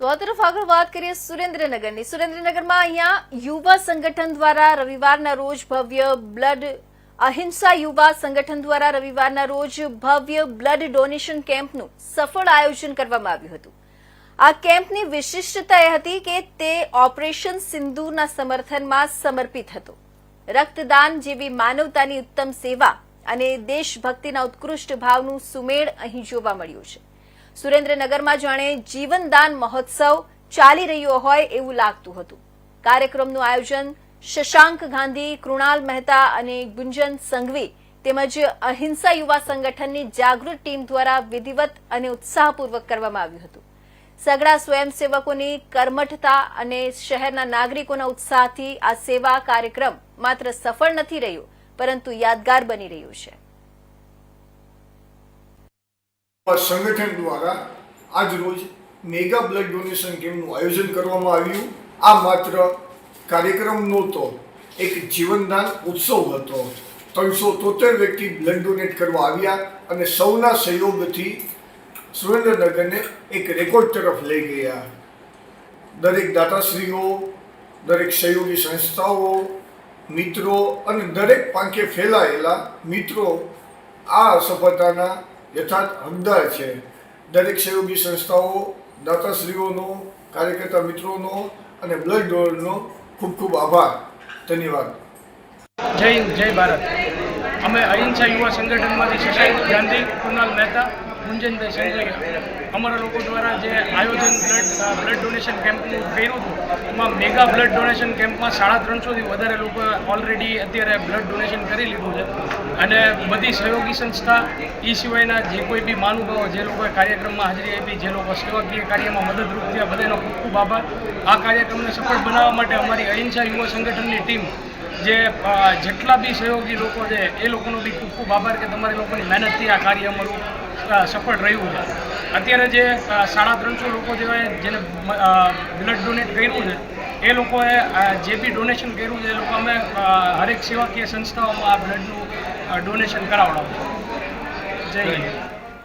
તો આ તરફ આગળ વાત કરીએ સુરેન્દ્રનગરની. સુરેન્દ્રનગરમાં અહીંયા યુવા સંગઠન દ્વારા રવિવારના રોજ ભવ્ય બ્લડ, અહિંસા યુવા સંગઠન દ્વારા રવિવારના રોજ ભવ્ય બ્લડ ડોનેશન કેમ્પનું સફળ આયોજન કરવામાં આવ્યું હતું. આ કેમ્પની વિશિષ્ટતા એ હતી કે તે ઓપરેશન સિંધુના સમર્થનમાં સમર્પિત હતો. રક્તદાન જેવી માનવતાની ઉત્તમ સેવા અને દેશભક્તિના ઉત્કૃષ્ટ ભાવનું સુમેળ અહીં જોવા મળ્યું છે. સુરેન્દ્રનગરમાં જાણે જીવનદાન મહોત્સવ ચાલી રહ્યો હોય એવું લાગતું હતું. કાર્યક્રમનું આયોજન શશાંક ગાંધી, કૃણાલ મહેતા અને ગુંજન સંઘવી તેમજ અહિંસા યુવા સંગઠનની જાગૃત ટીમ દ્વારા વિધિવત અને ઉત્સાહપૂર્વક કરવામાં આવ્યું હતું. સઘળા સ્વયંસેવકોની કર્મઠતા અને શહેરના નાગરિકોના ઉત્સાહથી આ સેવા કાર્યક્રમ માત્ર સફળ નથી રહ્યો, પરંતુ યાદગાર બની રહ્યું છે. સંગઠન દ્વારા આજ રોજ મેગા બ્લડ ડોનેશન કેમ્પનું આયોજન કરવામાં આવ્યું. આ માત્ર કાર્યક્રમ નહોતો, એક જીવનદાન ઉત્સવ હતો. ત્રણસો તોતેર વ્યક્તિ બ્લડ ડોનેટ કરવા આવ્યા અને સૌના સહયોગથી સુરેન્દ્રનગરને એક રેકોર્ડ તરફ લઈ ગયા. દરેક દાતાશ્રીઓ, દરેક સહયોગી સંસ્થાઓ, મિત્રો અને દરેક પાંખે ફેલાયેલા મિત્રો આ સફળતાના યથાર્થ હકદાર છે. દરેક સહયોગી સંસ્થાઓ, દાતાશ્રીઓનો, કાર્યકર્તા મિત્રોનો અને બ્લડ ડોનરનો ખૂબ ખૂબ આભાર. ધન્યવાદ. જય હિન્દ, જય ભારત. અમે અહિંસા યુવા સંગઠનમાંથી શશાંક ગાંધી કુનાલ મહેતા ગુંજનભાઈ સંઘવીયા અમારા લોકો દ્વારા જે આયોજન બ્લડ બ્લડ ડોનેશન કેમ્પનું કર્યું હતું, એમાં મેગા બ્લડ ડોનેશન કેમ્પમાં સાડા ત્રણસોથી વધારે લોકો ઓલરેડી અત્યારે બ્લડ ડોનેશન કરી લીધું છે. અને બધી સહયોગી સંસ્થા એ સિવાયના જે કોઈ બી મહાનુભાવો, જે લોકોએ કાર્યક્રમમાં હાજરી આપી, જે લોકો સેવાકીય કાર્યમાં મદદરૂપ થયા, બધાનો ખૂબ ખૂબ આભાર. આ કાર્યક્રમને સફળ બનાવવા માટે અમારી અહિંસા યુવા સંગઠનની ટીમ જે જેટલા બી સહયોગી લોકો છે, એ લોકોનો બી ખૂબ ખૂબ આભાર કે તમારી લોકોની મહેનતથી આ કાર્ય અમારું સફળ રહ્યું છે. અત્યારે જે સાડા ત્રણસો લોકો જેવા જેને બ્લડ ડોનેટ કર્યું છે, એ લોકોએ જે બી ડોનેશન કર્યું છે, એ લોકો અમે હરેક સેવાકીય સંસ્થાઓમાં આ બ્લડનું ડોનેશન કરાવડાવું જય હિન્દ.